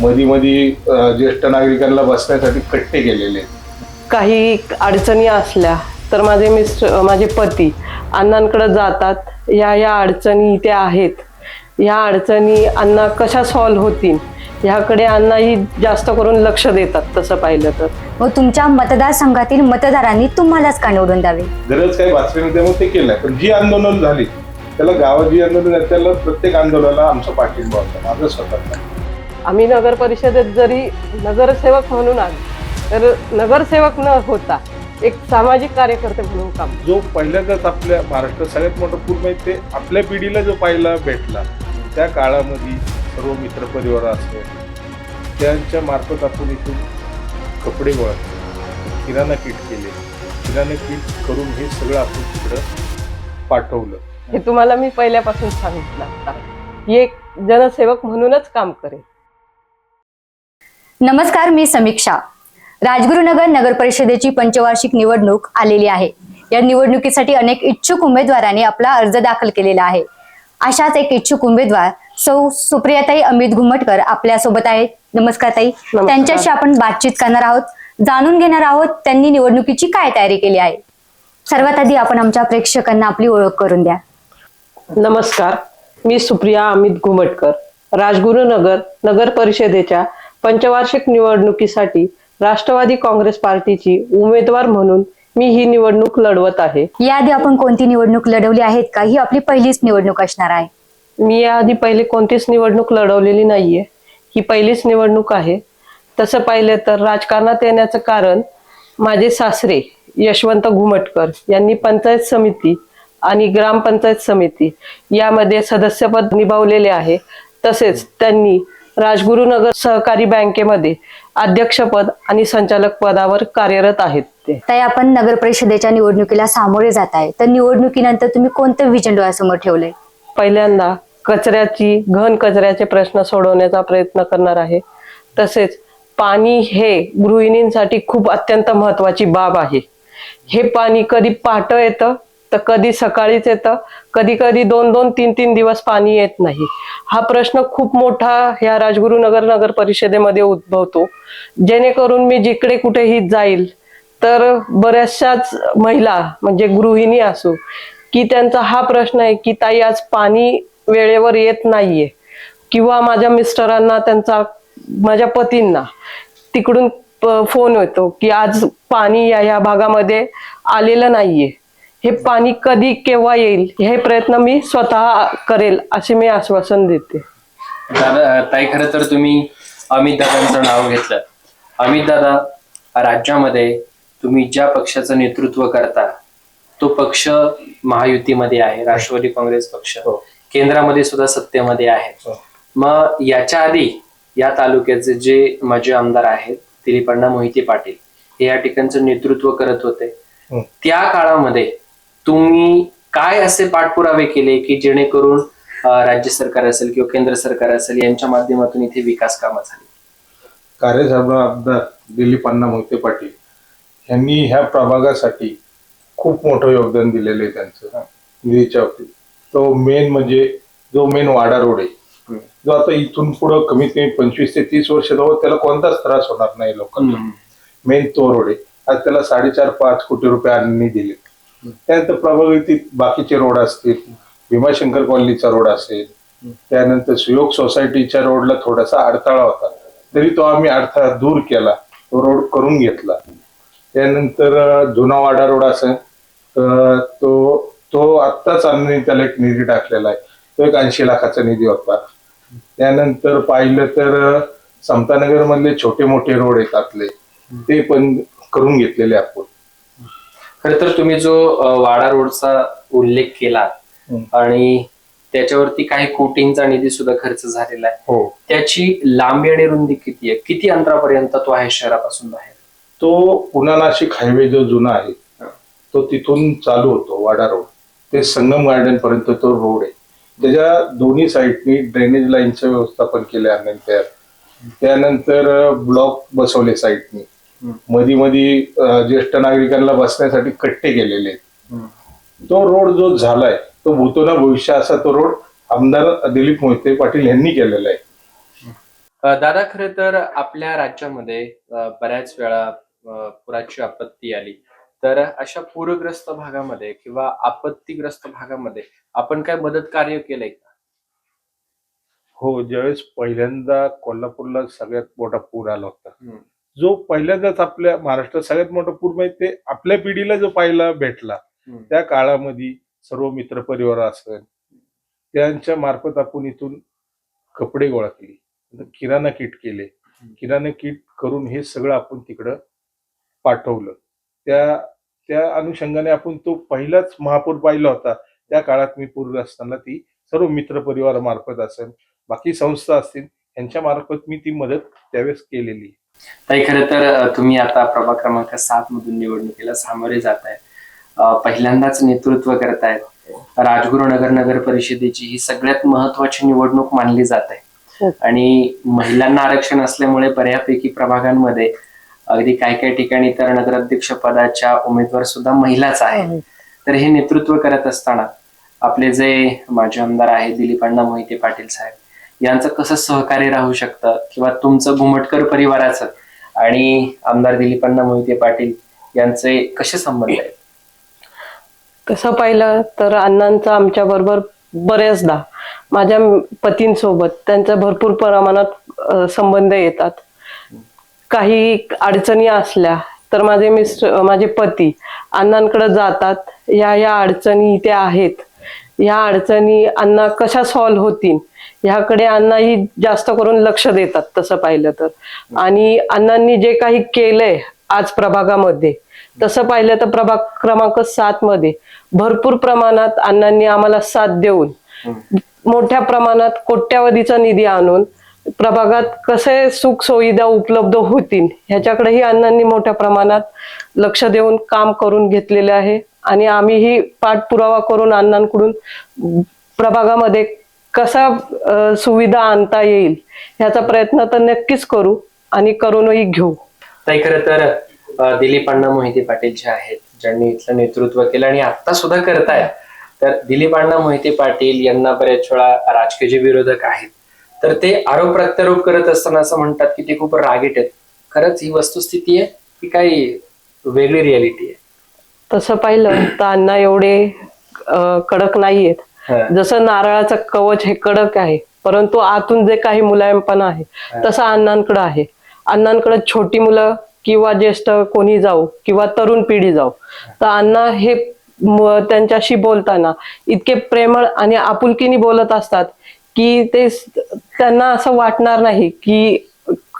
मधी मधी ज्येष्ठ नागरिकांना बसण्यासाठी कट्टे केलेले. काही अडचणी असल्या तर माझे मिस्टर माझे पती अण्णांकडे जातात. ह्या ह्या अडचणी इथे आहेत. ह्या अडचणी अण्णा कशा सॉल्व्ह होतील? ह्याकडे अण्णाही जास्त करून लक्ष देतात तसं पाहिलं तर. व तुमच्या मतदारसंघातील मतदारांनी तुम्हालाच का निवडून द्यावे. गरज काही भासली नाही त्यामुळे ते केलंय पण जी आंदोलन झाली त्याला गावात जी आंदोलन झाली त्याला प्रत्येक आंदोलनाला आमचा पाठिंबा होता. माझं स्वतःचा. आम्ही नगर परिषदेत जरी नगरसेवक म्हणून आलो तर नगरसेवक न होता एक सामाजिक कार्यकर्ते म्हणून काम जो पहिल्यांदाच आपल्या महाराष्ट्रात सगळ्यात मोठा पूर माहिती ते आपल्या पिढीला जो पाहायला भेटला त्या काळामध्ये सर्व मित्रपरिवार असो त्यांच्या मार्फत आपण इथून कपडे गोळा केले किराणा किट केले किराणा किट करून हे सगळं आपण तिकडं पाठवलं. हे तुम्हाला मी पहिल्यापासून सांगितलं ही एक जनसेवक म्हणूनच काम करेल. नमस्कार मी समीक्षा. राजगुरुनगर नगर परिषदेची पंचवार्षिक निवडणूक आलेली आहे. या निवडणुकीसाठी अनेक इच्छुक उमेदवारांनी आपला अर्ज दाखल केलेला आहे. अशाच एक इच्छुक उमेदवार सौ सुप्रियाताई अमित घुमटकर आपल्यासोबत आहेत. नमस्कार ताई. त्यांच्याशी आपण बातचीत करणार आहोत. जाणून घेणार आहोत त्यांनी निवडणुकीची काय तयारी केली आहे. सर्वात आधी आपण आमच्या प्रेक्षकांना आपली ओळख करून द्या. नमस्कार. मी सुप्रिया अमित घुमटकर राजगुरुनगर नगर परिषदेच्या पंचवार्षिक निवडणुकीसाठी राष्ट्रवादी काँग्रेस पार्टीची उमेदवार म्हणून मी ही निवडणूक लढवत आहे. याआधी आपण कोणती निवडणूक लढवली आहेत? का ही आपली पहिलीच निवडणूक असणार आहे. मी याआधी पहिले कोणतीच निवडणूक लढवलेली नाहीये. ही पहिलीच निवडणूक आहे. तसं पाहिलं तर राजकारणात येण्याचं कारण माझे सासरे यशवंत घुमटकर यांनी पंचायत समिती आणि ग्रामपंचायत समिती यामध्ये सदस्यपद निभावलेले आहे. तसेच त्यांनी राजगुरुनगर सहकारी बँकेमध्ये अध्यक्षपद आणि संचालक पदावर कार्यरत आहेत ते. ताई आपण नगर परिषदेच्या निवडणुकीला सामोरे जात आहे. तर निवडणुकीनंतर तुम्ही कोणतं विजन डोळ्यासमोर ठेवलंय? पहिल्यांदा कचऱ्याची घन कचऱ्याचे प्रश्न सोडवण्याचा प्रयत्न करणार आहे. तसेच पाणी हे गृहिणींसाठी खूप अत्यंत महत्वाची बाब आहे. हे पाणी कधी पहाटं येतं? तर कधी सकाळीच येतं कधी कधी दोन दोन तीन तीन दिवस पाणी येत नाही. हा प्रश्न खूप मोठा ह्या राजगुरुनगर नगर परिषदेमध्ये उद्भवतो. जेणेकरून मी जिकडे कुठेही जाईल तर बऱ्याचशाच महिला म्हणजे गृहिणी असो की त्यांचा हा प्रश्न आहे की ताई आज पाणी वेळेवर येत नाहीये. किंवा माझ्या मिस्टरांना त्यांचा माझ्या पतींना तिकडून प- फोन येतो की आज पाणी या ह्या भागामध्ये आलेलं नाहीये. हे पाणी कधी केव्हा येईल हे प्रयत्न मी स्वतः करेल असे मी आश्वासन देते दादा ताई खरं तर तुम्ही अमित दादांचं नाव घेतलं अमित दादा राज्यामध्ये तुम्ही ज्या पक्षाचं नेतृत्व करता तो पक्ष महायुतीमध्ये आहे राष्ट्रवादी काँग्रेस पक्ष हो. केंद्रामध्ये सुद्धा सत्तेमध्ये आहे हो. मग याच्या आधी या तालुक्याचे जे माझे आमदार आहेत दिलीपण्णा मोहिते पाटील हे या ठिकाणचं नेतृत्व करत होते हं. त्या काळामध्ये तुम्ही काय असे पाठपुरावे केले की जेणेकरून राज्य सरकार असेल किंवा केंद्र सरकार असेल यांच्या माध्यमातून इथे विकास कामं झाली? कार्यसाहेब आमदार दिलीप अण्णा मोहिते पाटील यांनी ह्या प्रभागासाठी खूप मोठं योगदान दिलेलं आहे त्यांचं. निधीच्या बाबतीत. तो मेन म्हणजे जो मेन वाडा रोड आहे जो आता इथून पुढं कमीत कमी पंचवीस ते तीस वर्ष जवळ त्याला कोणताच त्रास होणार नाही लोकांना. मेन तो रोड आहे. आज त्याला साडेचार पाच कोटी रुपये आणून दिले त्यानंतर प्रभावित बाकीचे रोड असतील भीमाशंकर कॉलनीचा रोड असेल त्यानंतर सुयोग सोसायटीच्या रोडला थोडासा अडथळा होता. तरी तो आम्ही अडथळा दूर केला तो रोड करून घेतला. त्यानंतर जुनावाडा रोड असेल तर तो तो आत्ताच आम्ही त्याला एक निधी टाकलेला आहे. तो एक ऐंशी लाखाचा निधी होता. त्यानंतर पाहिलं तर समतानगर मधले छोटे मोठे रोड आहेत आपले ते पण करून घेतलेले आपण. खर तर तुम्ही जो वाडा रोडचा उल्लेख केला. आणि त्याच्यावरती काही कोटींचा निधी सुद्धा खर्च झालेला आहे. हो. त्याची लांबी आणि रुंदी किती आहे? किती अंतरापर्यंत तो आहे शहरापासून बाहेर? तो पुणा नाशिक हायवे जो जुना आहे तो तिथून चालू होतो वाडा रोड. ते संगम गार्डन पर्यंत तो रोड आहे. त्याच्या दोन्ही साईडनी ड्रेनेज लाईनचं व्यवस्थापन केले त्यानंतर ब्लॉक बसवले साईडनी. मधी मधी ज्येष्ठ नागरिकांना बसण्यासाठी कट्टे केलेले आहेत. तो रोड जो झालाय तो भूतोना भविष्य असा तो रोड आमदार दिलीप मोहिते पाटील यांनी केलेला आहे. दादा खरं तर आपल्या राज्यामध्ये बऱ्याच वेळा पुराची आपत्ती आली. तर अशा पूरग्रस्त भागामध्ये किंवा आपत्तीग्रस्त भागामध्ये आपण काय मदत कार्य केलंय का? हो ज्यावेळेस पहिल्यांदा कोल्हापूरला सगळ्यात मोठा पूर आला होता. जो पहिल्यांदाच आपल्या महाराष्ट्रात सगळ्यात मोठा पूर म्हणजे ते आपल्या पिढीला जो पाहायला भेटला. त्या काळामध्ये सर्व मित्रपरिवार असेल त्यांच्या मार्फत आपण इथून कपडे गोळा केले किराणा किट केले किराणा किट करून हे सगळं आपण तिकडं पाठवलं त्या त्या अनुषंगाने आपण तो पहिलाच महापूर पाहिला होता त्या काळात मी पूर असताना ती सर्व मित्रपरिवारामार्फत असेल बाकी संस्था असतील यांच्या मार्फत मी ती मदत त्यावेळेस केलेली. ताई खरं तर तुम्ही आता प्रभाग क्रमांक सात मधून निवडणुकीला सामोरे जात आहे पहिल्यांदाच नेतृत्व करतायत. राजगुरुनगर नगर परिषदेची ही सगळ्यात महत्वाची निवडणूक मानली जात. आहे हो. आणि महिलांना आरक्षण असल्यामुळे बऱ्यापैकी प्रभागांमध्ये अगदी काय काय ठिकाणी तर नगराध्यक्ष पदाच्या उमेदवार सुद्धा महिलाच आहे तर हे नेतृत्व करत असताना आपले जे माजी आमदार आहे दिलीप अण्णा मोहिते पाटील साहेब यांचं कसं सहकार्य राहू शकतं? किंवा तुमचं घुमटकर परिवाराचं आणि आमदार दिलीपांना मोहिते पाटील यांचे कसे संबंध आहेत? तसं पाहिलं तर अण्णांचा आमच्या बरोबर बऱ्याचदा माझ्या पतींसोबत त्यांचा भरपूर प्रमाणात संबंध येतात. काही अडचणी असल्या तर माझे मिस्टर माझे पती अण्णांकडे जातात. या या अडचणी इथे आहेत. ह्या अडचणी अण्णा कशा सॉल्व्ह होतील? ह्याकडे अण्णाही जास्त करून लक्ष देतात तसं पाहिलं तर. आणि अण्णांनी जे काही केलंय आज प्रभागामध्ये तसं पाहिलं तर प्रभाग क्रमांक सात मध्ये भरपूर प्रमाणात अण्णांनी आम्हाला साथ देऊन मोठ्या प्रमाणात कोट्यावधीचा निधी आणून प्रभागात कसे सुख सुविधा उपलब्ध होतील ह्याच्याकडेही अण्णांनी मोठ्या प्रमाणात लक्ष देऊन काम करून घेतलेले आहे. आणि आम्ही ही पाठपुरावा करून अण्णांकडून प्रभागामध्ये कसा सुविधा आणता येईल ह्याचा प्रयत्न तर नक्कीच करू आणि करूनही घेऊ. नाही खरं तर दिलीप अण्णा मोहिते पाटील जे आहेत ज्यांनी इथलं नेतृत्व केलं आणि आता सुद्धा करताय तर दिलीप अण्णा मोहिते पाटील यांना बऱ्याच वेळा राजकीय जे विरोधक आहेत. तर ते आरोप प्रत्यारोप करत असताना असं म्हणतात की ते खूप रागीट आहेत. खरंच ही वस्तुस्थिती आहे की काही वेगळी रियालिटी आहे? तसं पाहिलं तर अण्णा एवढे कडक नाहीयेत. जसं नारळाचं कवच हे कडक आहे परंतु आतून जे काही मुलायमपणा आहे तसं अण्णांकडे आहे. अण्णांकडे छोटी मुलं किंवा ज्येष्ठ कोणी जाऊ किंवा तरुण पिढी जाऊ. तर अण्णा हे त्यांच्याशी बोलताना इतके प्रेमळ आणि आपुलकीने बोलत असतात की ते त्यांना असं वाटणार नाही की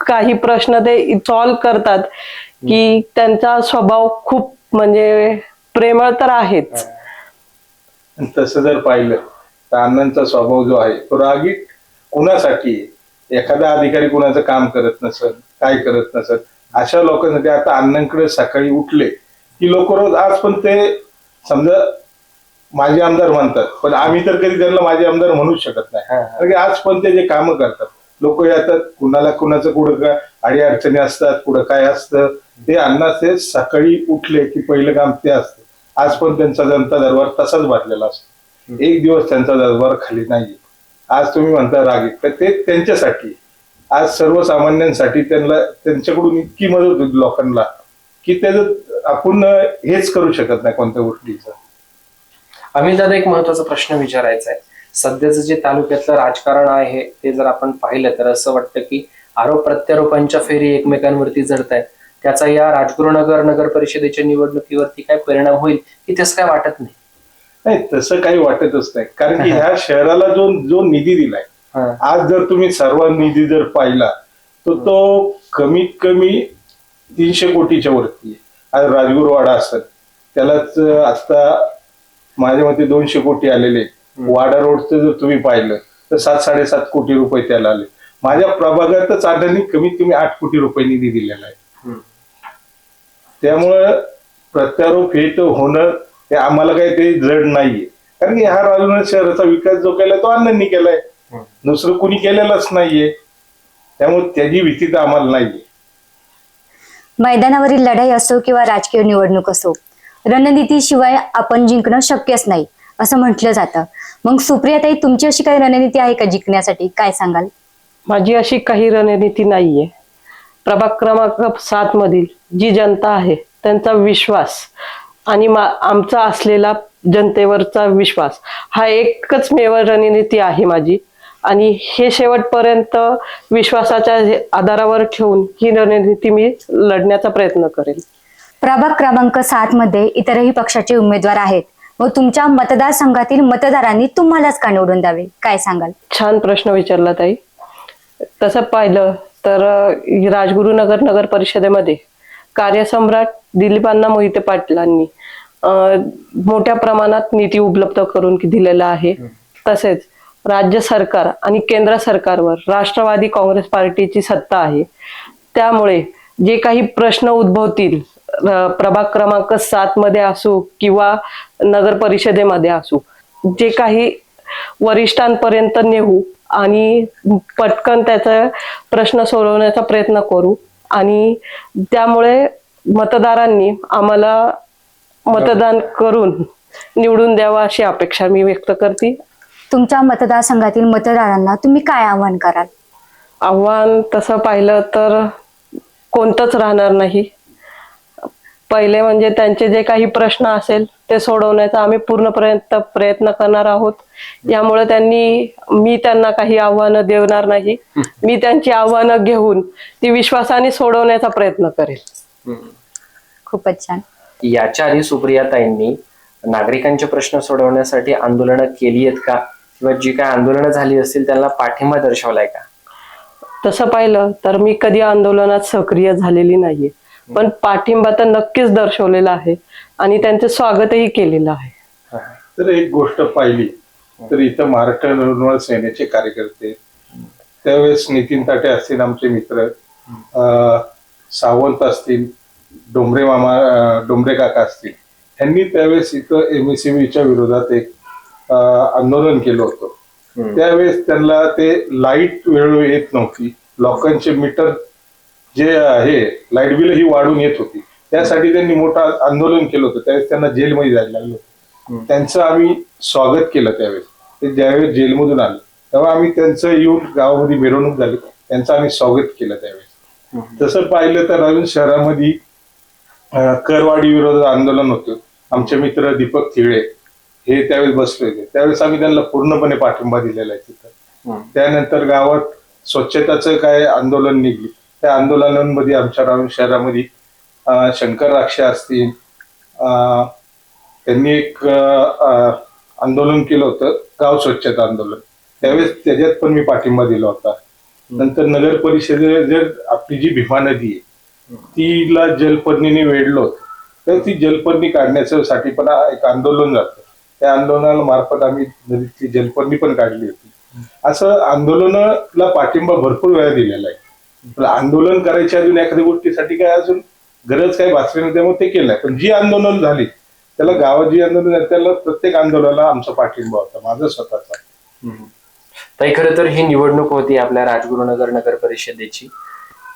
काही प्रश्न ते सॉल्व्ह करतात की त्यांचा स्वभाव खूप म्हणजे प्रेमळ तर आहेच तसं जर पाहिलं तर अण्णांचा स्वभाव जो आहे तो रागीट कुणासाठी? एखादा अधिकारी कुणाचं काम करत नसत काय करत नसत अशा लोकांसाठी आता अण्णांकडे सकाळी उठले की लोक रोज आज पण ते समजा माझे आमदार म्हणतात पण आम्ही तर कधी त्यांना माझे आमदार म्हणूच शकत नाही. आज पण ते जे कामं करतात लोक येतात कुणाला कुणाचं कुठं काय अडी अडचणी असतात कुठं काय असतं ते अण्णा ते सकाळी उठले की पहिलं काम ते असतं. आज पण त्यांचा जनता दरबार तसाच भरलेला असतो. एक दिवस त्यांचा दरबार खाली नाही आज तुम्ही म्हणता रागीत तर ते त्यांच्यासाठी. आज सर्वसामान्यांसाठी त्यांना त्यांच्याकडून इतकी मदत होती लोकांना की त्याचं आपण हेच करू शकत नाही कोणत्या गोष्टीचं. आम्ही दादा एक महत्त्वाचा प्रश्न विचारायचा आहे. सध्याचं जे तालुक्यातलं राजकारण आहे ते जर आपण पाहिलं तर असं वाटतं की आरोप प्रत्यारोपांच्या फेरी एकमेकांवरती जडत आहेत त्याचा या राजगुरुनगर नगर परिषदेच्या निवडणुकीवरती काय परिणाम होईल की तसं काय वाटत नाही? नाही तसं काही वाटतच नाही. कारण की ह्या शहराला जो जो निधी दिलाय. आज जर तुम्ही सर्व निधी जर पाहिला तर तो कमीत कमी तीनशे कोटीच्या वरती आहे. आज राजगुरुवाडा असत त्यालाच आता माझ्या मते दोनशे कोटी आलेले आहेत. वाडा रोडचं जर तुम्ही पाहिलं तर सात साडेसात कोटी रुपये त्याला आले. माझ्या प्रभागातच आढळणी कमीत कमी आठ कोटी रुपये निधी दिलेला आहे. हम्म. त्यामुळं प्रत्यारोप हे तर होणं हे आम्हाला काही ते जड नाहीये. कारण की ह्या राजूर शहराचा विकास जो केलाय तो अण्णांनी केलाय. दुसरं कुणी केलेलाच नाहीये. त्यामुळे त्याची भीती तर आम्हाला नाहीये. मैदानावरील लढाई असो किंवा राजकीय निवडणूक असो रणनीतीशिवाय आपण जिंकणं शक्यच नाही. असं म्हटलं जातं. मग सुप्रियाताई तुमची अशी काही रणनीती आहे का जिंकण्यासाठी? काय सांगाल? माझी अशी काही रणनीती नाहीये. प्रभाग क्रमांक सात मधील जी जनता आहे त्यांचा विश्वास आणि आमचा असलेला जनतेवरचा विश्वास हा एकच मेव रणनीती आहे माझी. आणि हे शेवटपर्यंत विश्वासाच्या आधारावर ठेवून ही रणनीती मी लढण्याचा प्रयत्न करेल प्रभाग क्रमांक सात मध्ये इतरही पक्षाचे उमेदवार आहेत. व तुमच्या मतदारसंघातील मतदारांनी तुम्हालाच का निवडून द्यावे. काय सांगाल? छान प्रश्न विचारला ताई. तसं पाहिलं तर राजगुरुनगर नगर परिषदेमध्ये कार्यसम्राट दिलीपांना मोहिते पाटलांनी मोठ्या प्रमाणात निधी उपलब्ध करून दिलेला आहे. तसेच राज्य सरकार आणि केंद्र सरकारवर राष्ट्रवादी काँग्रेस पार्टीची सत्ता आहे. त्यामुळे जे काही प्रश्न उद्भवतील प्रभाग क्रमांक सात मध्ये असू किंवा नगर परिषदेमध्ये असू जे काही वरिष्ठांपर्यंत नेऊ आणि पटकन त्याचा प्रश्न सोडवण्याचा प्रयत्न करू आणि त्यामुळे मतदारांनी आम्हाला मतदान करून निवडून द्यावं अशी अपेक्षा मी व्यक्त करते. तुमच्या मतदारसंघातील मतदारांना तुम्ही काय आवाहन कराल? आव्हान तसं पाहिलं तर कोणतंच राहणार नाही. पहिले म्हणजे त्यांचे जे काही प्रश्न असेल ते सोडवण्याचा आम्ही पूर्णपर्यंत प्रयत्न करणार आहोत. यामुळे त्यांनी मी त्यांना काही आव्हानं देणार नाही. मी त्यांची आव्हानं घेऊन ती विश्वासाने सोडवण्याचा प्रयत्न करेल. खूपच छान. याच्या आधी सुप्रियाताईंनी नागरिकांचे प्रश्न सोडवण्यासाठी आंदोलनं केली आहेत का? किंवा जी काय आंदोलनं झाली असतील त्यांना पाठिंबा दर्शवलाय का? तसं पाहिलं तर मी कधी आंदोलनात सक्रिय झालेली नाहीये. पण पाठिंबा तर नक्कीच दर्शवलेला आहे आणि त्यांचं स्वागतही केलेलं आहे तर एक गोष्ट पाहिली तर इथं महाराष्ट्र नवनिर्माण सेनेचे कार्यकर्ते त्यावेळेस नितीन ताटे असतील आमचे मित्र सावंत असतील डोंबरे मामा डोंबरे काका असतील यांनी त्यावेळेस इथं एमएसएमईच्या विरोधात एक आंदोलन केलं होतं. त्यावेळेस त्यांना ते लाइट वेळोवेळी येत नव्हती लोकांचे मीटर जे आहे लाइट बिल ही वाढून येत होती. त्यासाठी त्यांनी मोठं आंदोलन केलं होतं. त्यावेळेस त्यांना जेलमध्ये जायला लागलं होतं. त्यांचं आम्ही स्वागत केलं त्यावेळेस. ते ज्यावेळेस जेलमधून आले तेव्हा आम्ही त्यांचं येऊन गावामध्ये मिरवणूक झाली. त्यांचं आम्ही स्वागत केलं त्यावेळेस. तसं पाहिलं तर अजून शहरामध्ये अं, करवाढी विरोधात आंदोलन होतं. आमचे मित्र दीपक थिळे हे त्यावेळेस बसले होते. त्यावेळेस आम्ही त्यांना पूर्णपणे पाठिंबा दिलेला आहे तिथं. त्यानंतर गावात स्वच्छताचं काय आंदोलन निघली. त्या आंदोलनांमध्ये आमच्या शहरामध्ये शंकर राक्षे असतील त्यांनी एक आंदोलन केलं होतं गाव स्वच्छता आंदोलन. त्यावेळेस त्याच्यात पण मी पाठिंबा दिला होता. नंतर नगर परिषदे जर आपली जी भीमा नदी आहे तिला जलपर्णीने वेढलं होतं. तर ती जलपर्णी काढण्यासाठी पण एक आंदोलन जातं. त्या आंदोलनाला मार्फत आम्ही नदीतली जलपर्णी पण काढली होती. असं आंदोलनाला पाठिंबा भरपूर वेळा दिलेला आहे. आंदोलन करायच्या अजून एखाद्या गोष्टीसाठी काय अजून गरज काही भासली नाही त्यामुळे ते केलंय पण जी आंदोलन झाली त्याला गावात जी आंदोलन झाली त्याला प्रत्येक आंदोलनाला आमचा पाठिंबा होता माझा स्वतःचा. ताई खरं तर ही निवडणूक होती आपल्या राजगुरुनगर नगर परिषदेची.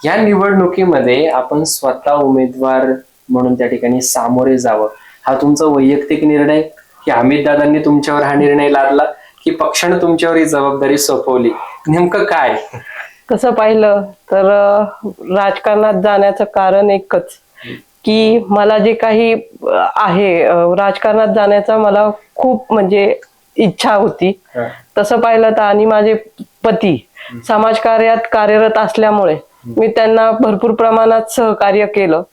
या निवडणुकीमध्ये आपण स्वतः उमेदवार म्हणून त्या ठिकाणी सामोरे जावं. हा तुमचा वैयक्तिक निर्णय? की अमित दादांनी तुमच्यावर हा निर्णय लादला? की पक्षानं तुमच्यावर ही जबाबदारी सोपवली? नेमकं काय? तसं पाहिलं तर राजकारणात जाण्याचं कारण एकच की मला जे काही आहे राजकारणात जाण्याचा मला खूप म्हणजे इच्छा होती. तसं पाहिलं तर आणि माझे पती समाजकार्यात कार्यरत असल्यामुळे मी त्यांना भरपूर प्रमाणात सहकार्य केलं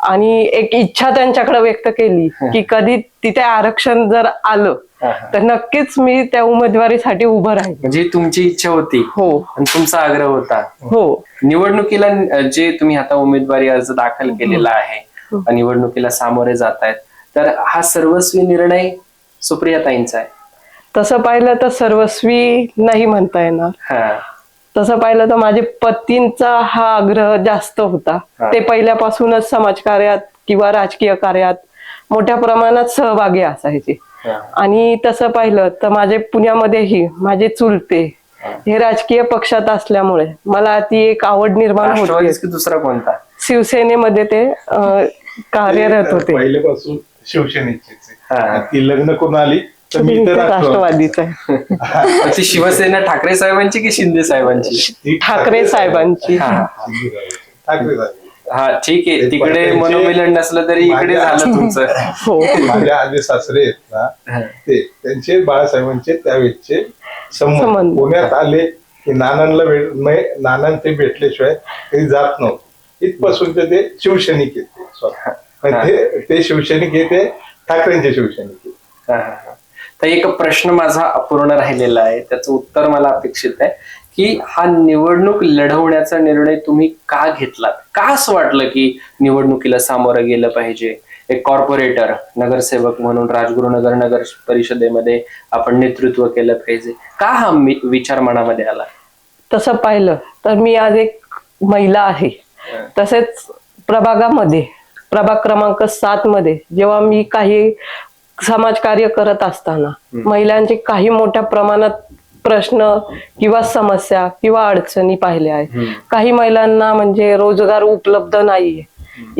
आणि एक इच्छा त्यांच्याकडे व्यक्त केली की कधी तिथे आरक्षण जर आलं तर नक्कीच मी त्या उमेदवारीसाठी उभं राहील म्हणजे ही तुमची इच्छा होती. हो. आणि तुमचा आग्रह होता. हो. निवडणुकीला जे तुम्ही आता उमेदवारी अर्ज दाखल केलेला आहे निवडणुकीला सामोरे जात आहेत तर हा सर्वस्वी निर्णय सुप्रियाताईंचा आहे. तसं पाहिलं तर सर्वस्वी नाही म्हणता येणार. हा. तसं पाहिलं तर माझे पतींचा हा आग्रह जास्त होता. हा. ते पहिल्यापासूनच समाजकार्यात किंवा राजकीय कार्यात मोठ्या प्रमाणात सहभागी असायचे. हा. आणि तसं पाहिलं तर माझे पुण्यामध्येही माझे चुलते हे. राजकीय पक्षात असल्यामुळे मला ती एक आवड निर्माण होती. दुसरा कोणता? शिवसेनेमध्ये ते कार्यरत होते. पहिल्यापासून. हा. ती लग्न करून आली तर मी मी तर तर राष्ट्रवादीचा. आहे. शिवसेना ठाकरे साहेबांची की शिंदे साहेबांची? ठाकरे साहेबांची. ठाकरे साहेब हा ठीक आहे तिकडे मनोमिलन नसलं तरी इकडे माझ्या- झालं तुमचं हो माझ्या आजे सासरे आहेत ना हा. ते त्यांचे बाळासाहेबांचे त्यावेळेचे संबंध संबंध. पुण्यात आले की नानांना भेट नाही, नानां ते भेटल्याशिवाय कधी जात नव्हतं इथपासून ते ते शिवसैनिक आहेत ते स्वतः. पण ते ते शिवसैनिक हे ते ठाकरेंचे शिवसैनिक आहेत. हा, हा, हा. तर एक प्रश्न माझा अपूर्ण राहिलेला आहे त्याचं उत्तर मला अपेक्षित आहे की हा निवडणूक लढवण्याचा निर्णय तुम्ही का घेतलात? का असं वाटलं की निवडणुकीला सामोरं गेलं पाहिजे? एक कॉर्पोरेटर नगरसेवक म्हणून राजगुरुनगर नगर परिषदेमध्ये आपण नेतृत्व केलं पाहिजे. का हा मी- विचार मनामध्ये आला? तसं पाहिलं तर मी आज एक महिला आहे. तसेच प्रभागामध्ये प्रभाग क्रमांक सात मध्ये जेव्हा मी काही समाजकार्य करत असताना महिलांचे काही मोठ्या प्रमाणात प्रश्न किंवा समस्या किंवा अडचणी पाहिल्या आहेत. काही महिलांना म्हणजे रोजगार उपलब्ध नाहीये.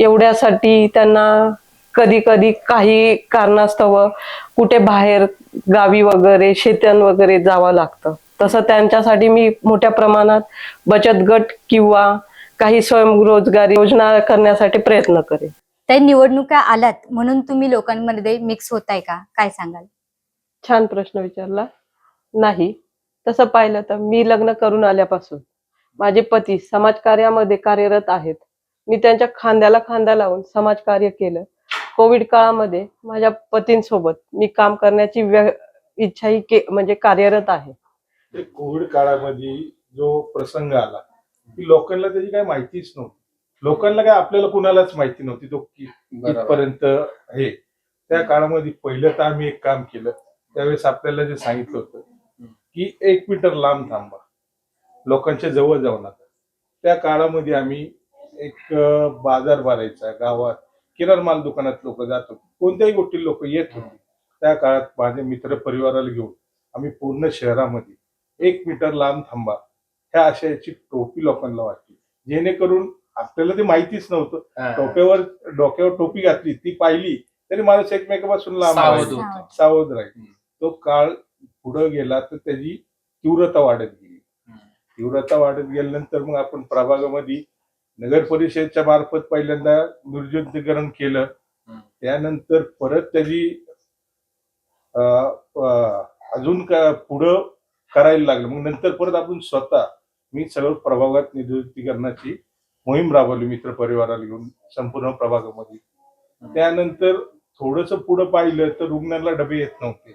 एवढ्यासाठी त्यांना कधी कधी काही कारणास्तव कुठे बाहेर गावी वगैरे शेत्यान वगैरे जावं लागतं. तसं त्यांच्यासाठी मी मोठ्या प्रमाणात बचत गट किंवा काही स्वयंरोजगार योजना करण्यासाठी प्रयत्न करेन. त्या निवडणुका आल्यात म्हणून तुम्ही लोकांमध्ये मिक्स होताय का? काय सांगाल? छान प्रश्न विचारला. नाही. तसं पाहिलं तर मी लग्न करून आल्यापासून माझे पती समाजकार्यामध्ये कार्यरत आहेत. मी त्यांच्या खांद्याला खांदा लावून समाजकार्य केलं. कोविड काळामध्ये माझ्या पतींसोबत मी काम करण्याची व्य- इच्छाही के म्हणजे कार्यरत आहे. कोविड काळामध्ये जो प्रसंग आला की लोकांना त्याची काही माहितीच नव्हती. लोकांना काय आपल्याला कुणालाच माहिती नव्हती तो कि- कितपर्यंत हे त्या काळामध्ये पहिलं तर आम्ही एक काम केलं. त्यावेळेस आपल्याला जे सांगितलं होतं की एक मीटर लांब थांबा. लोकांच्या जवळ जाऊ नका. त्या काळामध्ये आम्ही एक बाजार भरायचा गावात किराणा माल दुकानात लोक जात होते. कोणत्याही गोष्टी लोक येत होते. त्या काळात माझे मित्र परिवाराला घेऊन आम्ही पूर्ण शहरामध्ये एक मीटर लांब थांबा. ह्या आशयाची टोपी लोकांना वाटली. जेणेकरून आपल्याला ते माहितीच नव्हतं. टोप्यावर डोक्यावर टोपी घातली ती पाहिली तरी माणूस एकमेकापासून लांब. सावध राहील तो काळ पुढे गेला तर त्याची तीव्रता वाढत गेली. तीव्रता वाढत गेल्यानंतर मग आपण प्रभागामध्ये नगर परिषदेच्या मार्फत पहिल्यांदा निर्जंतुकरण केलं. त्यानंतर परत त्याची अजून का पुढं करायला लागलं. मग नंतर परत आपण स्वतः मी सगळं प्रभागात निर्जंतुकीकरणाची मोहीम राबवली मित्र परिवाराला घेऊन संपूर्ण प्रभागामध्ये. त्यानंतर थोडस पुढं पाहिलं तर रुग्णांना डबे येत नव्हते.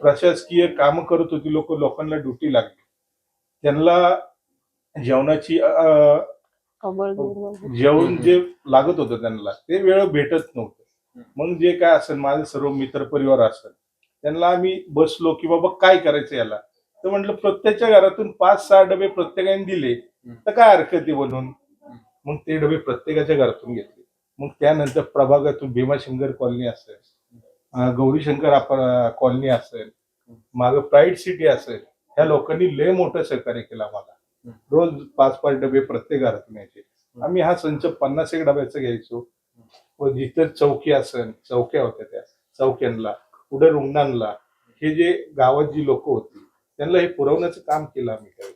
प्रशासकीय काम करत होती लोक लोकांना ड्युटी लागली. त्यांना जेवणाची जेवण जे लागत होतं त्यांना ते वेळ भेटत नव्हतं. मग जे काय असेल माझे सर्व मित्र परिवार असेल त्यांना आम्ही बसलो की बाबा काय करायचं याला? तर म्हटलं प्रत्येकच्या घरातून पाच सहा डबे प्रत्येकाने दिले तर काय हरकत आहे बनवून मग ते डबे प्रत्येकाच्या घरातून घेतले. मग त्यानंतर प्रभागातून भीमाशंकर कॉलनी असेल गौरीशंकर आपण कॉलनी असेल मागं प्राईड सिटी असेल ह्या लोकांनी लय मोठं सहकार्य केलं आम्हाला. रोज पाच पाच डबे प्रत्येक घरातून यायचे आम्ही हा संच पन्नास एक डब्याचा घ्यायचो. व जिथं चौकी असेल चौक्या होत्या त्या चौक्यांना पुढे रुग्णांना हे जे गावात जी लोक होती त्यांना हे पुरवण्याचं काम केलं आम्ही काही.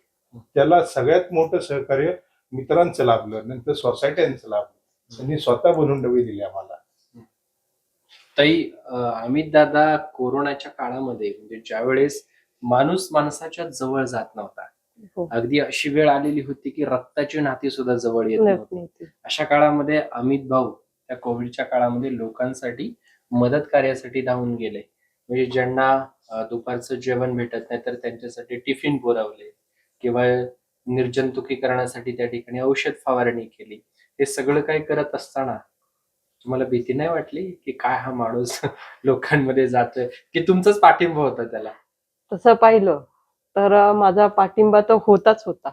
त्याला सगळ्यात मोठं सहकार्य मित्रांचं लाभलं नंतर सोसायट्यांचं लाभलं. त्यांनी स्वतः बनवून डबे दिले आम्हाला. ताई अमित दादा कोरोनाच्या काळामध्ये म्हणजे ज्यावेळेस माणूस माणसाच्या जवळ जात नव्हता हो. अगदी अशी वेळ आलेली होती की रक्ताची नाती सुद्धा जवळ येत नव्हती. अशा काळामध्ये अमित भाऊ त्या कोविडच्या काळामध्ये लोकांसाठी मदत कार्यासाठी धावून गेले म्हणजे ज्यांना दुपारचं जेवण भेटत नाही तर त्यांच्यासाठी टिफिन पुरवले किंवा निर्जंतुकीकरणासाठी त्या ठिकाणी औषध फवारणी केली हे सगळं काही करत असताना तुम्हाला भीती नाही वाटली की काय हा माणूस लोकांमध्ये जातोय? की तुमचाच पाठिंबा होता त्याला? तसं पाहिलं तर माझा पाठिंबा तर होताच होता.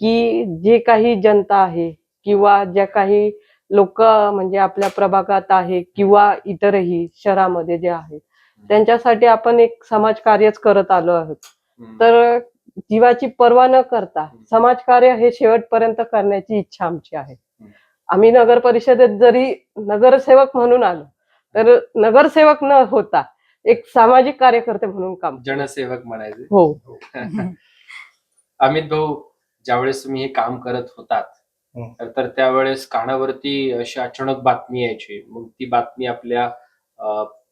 की जे काही जनता आहे किंवा ज्या काही लोक म्हणजे आपल्या प्रभागात आहे किंवा इतरही शहरामध्ये जे आहेत त्यांच्यासाठी आपण एक समाजकार्यच करत आलो आहोत. तर जीवाची पर्वा न करता समाजकार्य हे शेवटपर्यंत करण्याची इच्छा आमची आहे. आम्ही नगर परिषदेत जरी नगरसेवक म्हणून आलो तर नगरसेवक न होता एक सामाजिक कार्यकर्ते म्हणून काम जनसेवक म्हणायचे. हो. अमित भाऊ ज्यावेळेस तुम्ही हे काम करत होतात हं. तर- तर त्यावेळेस कानावरती अशी अचानक बातमी यायची. मग ती बातमी आपल्या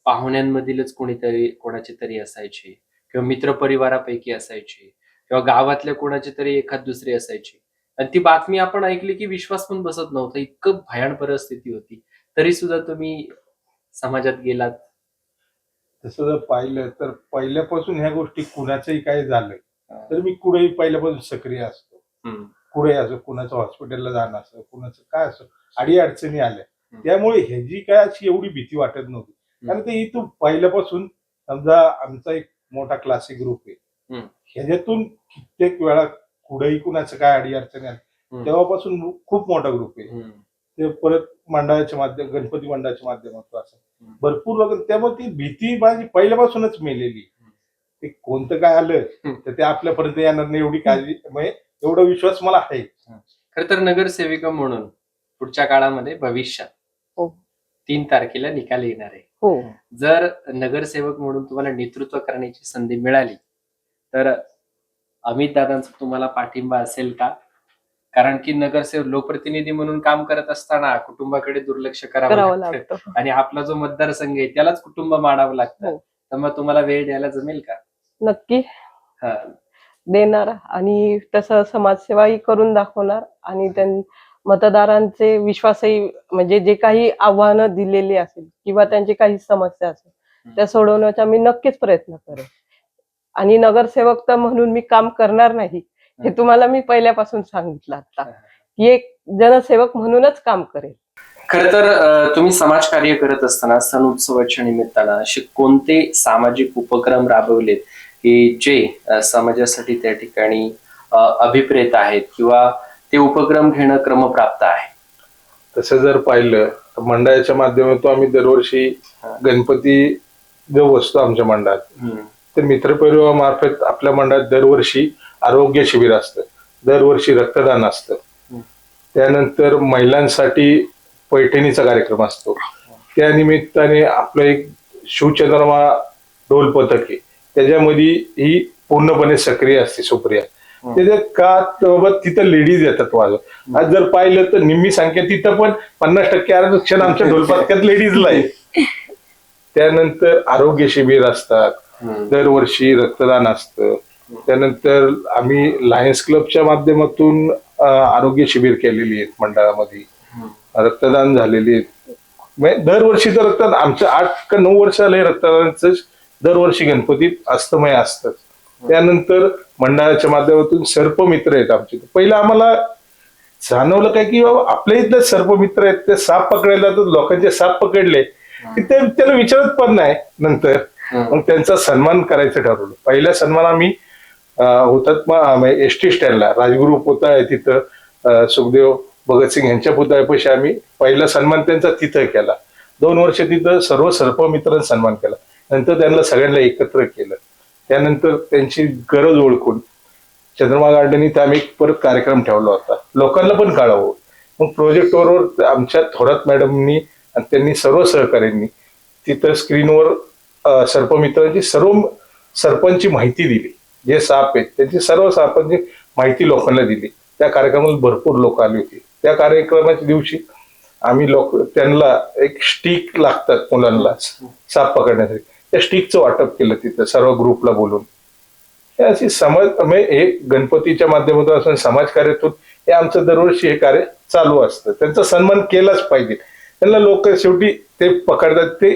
पाहुण्यांमधीलच कोणीतरी कोणाची तरी असायची. किंवा मित्रपरिवारापैकी असायची. किंवा गावातल्या कोणाची तरी एखाद दुसरी असायची. आणि ती बातमी आपण ऐकली की विश्वास पण बसत नव्हता. इतकं भयान परिस्थिती होती. तरी सुद्धा तुम्ही समाजात गेलात. तसं जर पाहिलं तर पहिल्यापासून ह्या गोष्टी कुणाचंही काय झालं तर मी कुठेही पहिल्यापासून सक्रिय असतो. कुठे असो कुणाचं हॉस्पिटलला जाणं असं कुणाचं काय असो अडी अडचणी आल्या. त्यामुळे ह्याची काय अशी एवढी भीती वाटत नव्हती. कारण ते इथून पहिल्यापासून समजा आमचा एक मोठा क्लासिक ग्रुप आहे. ह्याच्यातून कित्येक वेळा कुठेही कुणाचं काय अडी अडचणी हम्म. तेव्हापासून खूप मोठा ग्रुप आहे. ते परत मंडळाच्या माध्यम गणपती मंडळाच्या माध्यमातून असं. भरपूर लोक त्यामुळे ती भीती माझी पहिल्यापासूनच मेलेली ते कोणतं काय आलं. तर ते आपल्यापर्यंत येणार नाही एवढी काळजी म्हणजे एवढा विश्वास मला आहे खर तर नगरसेविका म्हणून पुढच्या काळामध्ये भविष्यात हो. तीन तारखेला निकाल येणार आहे हो जर नगरसेवक म्हणून तुम्हाला नेतृत्व करण्याची संधी मिळाली तर अमित दादांचा तुम्हाला पाठिंबा असेल का? कारण की नगरसेवक लोकप्रतिनिधी म्हणून काम करत असताना कुटुंबाकडे दुर्लक्ष करावं करावं लागतं. लागतं. आणि आपला जो मतदारसंघ आहे त्यालाच कुटुंब मांडावं लागतं. हो. तर मग तुम्हाला वेळ द्यायला जमेल का? नक्की. हा. देणार आणि तसं समाजसेवाही करून दाखवणार आणि त्यां मतदारांचे विश्वासही म्हणजे जे काही आव्हानं दिलेली असेल किंवा त्यांची काही समस्या असेल त्या सोडवण्याचा मी नक्कीच प्रयत्न करेन. आणि नगरसेवक तर म्हणून मी काम करणार नाही हे तुम्हाला मी पहिल्यापासून सांगितलं आता. की एक जनसेवक म्हणूनच काम करेल. खर तर तुम्ही समाजकार्य करत असताना सण उत्सवाच्या निमित्तानं असे कोणते सामाजिक उपक्रम राबवलेत की जे समाजासाठी त्या ठिकाणी अभिप्रेत आहेत किंवा ते उपक्रम घेणं क्रमप्राप्त आहे? तसं जर पाहिलं तर मंडळाच्या माध्यमातून आम्ही दरवर्षी गणपती जो बसतो आमच्या मंडळात. तर मित्रपरिवारामार्फत आपल्या मंडळात दरवर्षी आरोग्य शिबिर असतं. दरवर्षी रक्तदान असतं. त्यानंतर महिलांसाठी पैठणीचा कार्यक्रम असतो. त्या निमित्ताने आपलं एक शिवचंद्रमा ढोल पथक आहे. त्याच्यामध्ये ही पूर्णपणे सक्रिय असते सुप्रिया. त्याच्यात का बाबा तिथं लेडीज येतात वाजव आज जर पाहिलं तर निम्मी संख्या तिथं पण पन्नास टक्के आरक्षण आमच्या ढोल पथकात लेडीजला आहे. त्यानंतर आरोग्य शिबिर असतात. दरवर्षी रक्तदान असतं. त्यानंतर आम्ही लायन्स क्लबच्या माध्यमातून आरोग्य शिबिर केलेली आहेत मंडळामध्ये. रक्तदान झालेली आहेत. दरवर्षीचं रक्तदान आमचं आठ का नऊ वर्ष आले रक्तदानाचं दरवर्षी गणपतीत अस्तमय असतं त्यानंतर मंडळाच्या माध्यमातून सर्पमित्र आहेत आमचे. पहिलं आम्हाला जाणवलं काय की बाबा आपल्या इथले सर्पमित्र आहेत ते साप पकडायला तर लोकांचे साप पकडले. ते त्याला विचारत पण नाही नंतर. मग त्यांचा सन्मान करायचं ठरवलं. पहिला सन्मान आम्ही होतात हुतात्मा एस टी स्टँडला. राजगुरू पुतळा आहे तिथं सुखदेव भगतसिंग यांच्या पुतळ्यापाशी आम्ही पहिला सन्मान त्यांचा तिथं केला. दोन वर्ष तिथं सर्व सर्पमित्रांचा सन्मान केला. नंतर त्यांना सगळ्यांना एकत्र केलं. त्यानंतर त्यांची गरज ओळखून चंद्रमा गार्डन इथं आम्ही एक परत कार्यक्रम ठेवला होता. लोकांना पण कळावं. मग प्रोजेक्टवर आमच्या थोरात मॅडमनी आणि त्यांनी सर्व सहकाऱ्यांनी तिथं स्क्रीनवर सर्पमित्रांची सर्व सरपंची माहिती दिली. जे साप आहेत त्यांची सर्व सापांची माहिती लोकांना दिली. त्या कार्यक्रमाला भरपूर लोक आली होती. त्या कार्यक्रमाच्या दिवशी आम्ही लोक त्यांना एक स्टिक लागतात मुलांना साप पकडण्यासाठी. त्या स्टिकचं वाटप केलं तिथं सर्व ग्रुपला बोलून. हे अशी समाज म्हणजे हे गणपतीच्या माध्यमातून असून समाजकार्यातून हे आमचं दरवर्षी हे कार्य चालू असतं. त्यांचा सन्मान केलाच पाहिजे. त्यांना लोक शेवटी ते पकडतात ते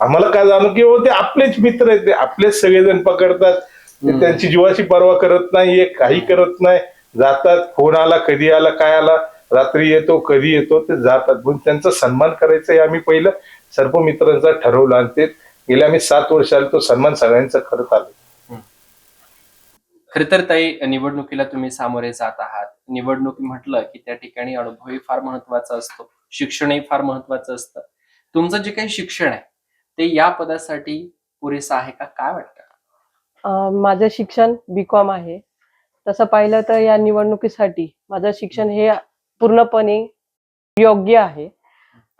आम्हाला काय जाणं की बाबा ते आपलेच मित्र आहेत ते आपलेच सगळेजण पकडतात. ते त्यांची जीवाची पर्वा करत नाही काही करत नाही. जातात फोन आला कधी आला काय आला रात्री येतो कधी येतो ते जातात. म्हणून त्यांचा सन्मान करायचा हे आम्ही पहिलं सर्व मित्रांचा ठरवलं आणि ते गेल्या आम्ही सात वर्ष आले तो सन्मान सगळ्यांचा करत आलो. खर तर ताई निवडणुकीला तुम्ही सामोरे जात आहात. निवडणूक म्हटलं की त्या ठिकाणी अनुभवही फार महत्त्वाचा असतो. शिक्षणही फार महत्वाचं असतं. तुमचं जे काही शिक्षण आहे ते या पदासाठी पुरेसं आहे का? काय वाटतं? माझं शिक्षण बी कॉम आहे. तसं पाहिलं तर या निवडणुकीसाठी माझं शिक्षण हे पूर्णपणे योग्य आहे.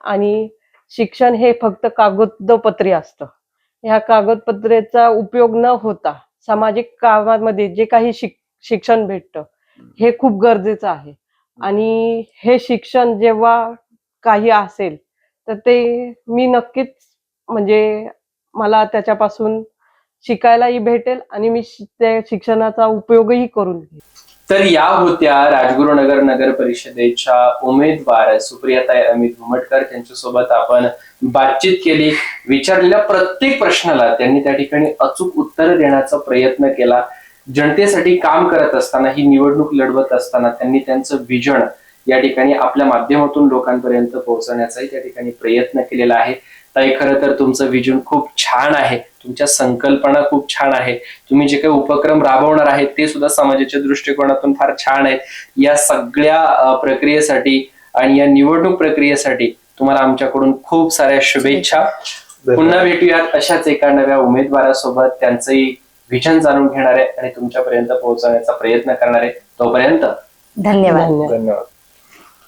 आणि शिक्षण हे फक्त कागदपत्रे असतं. ह्या कागदपत्रेचा उपयोग न होता सामाजिक कामामध्ये जे काही शिक शिक्षण भेटतं हे खूप गरजेचं आहे. आणि हे शिक्षण जेव्हा काही असेल तर ते मी नक्कीच म्हणजे मला त्याच्यापासून शिकायलाही भेटेल आणि मी त्या शिक्षणाचा उपयोगही करून घेईल. तर या होत्या राजगुरुनगर नगर परिषदेच्या उमेदवार सुप्रियाताई अमित घुमटकर. त्यांच्यासोबत आपण बातचीत केली विचारलेल्या प्रत्येक प्रश्नाला त्यांनी त्या ठिकाणी अचूक उत्तर देण्याचा प्रयत्न केला. जनतेसाठी काम करत असताना ही निवडणूक लढवत असताना त्यांनी त्यांचं विजन या ठिकाणी आपल्या माध्यमातून लोकांपर्यंत पोहोचवण्याचाही त्या ठिकाणी प्रयत्न केलेला आहे. ताई खरं तर तुमचं विजन खूप छान आहे. तुमच्या संकल्पना खूप छान आहे. तुम्ही जे काही उपक्रम राबवणार आहेत ते सुद्धा समाजाच्या दृष्टिकोनातून फार छान आहेत या सगळ्या प्रक्रियेसाठी आणि या निवडणूक प्रक्रियेसाठी तुम्हाला आमच्याकडून खूप साऱ्या शुभेच्छा. पुन्हा भेटूयात अशाच एका नव्या उमेदवारासोबत. त्यांचंही विजन जाणून घेणार आहे आणि तुमच्यापर्यंत पोहोचवण्याचा प्रयत्न करणार आहे तोपर्यंत. धन्यवाद. धन्यवाद.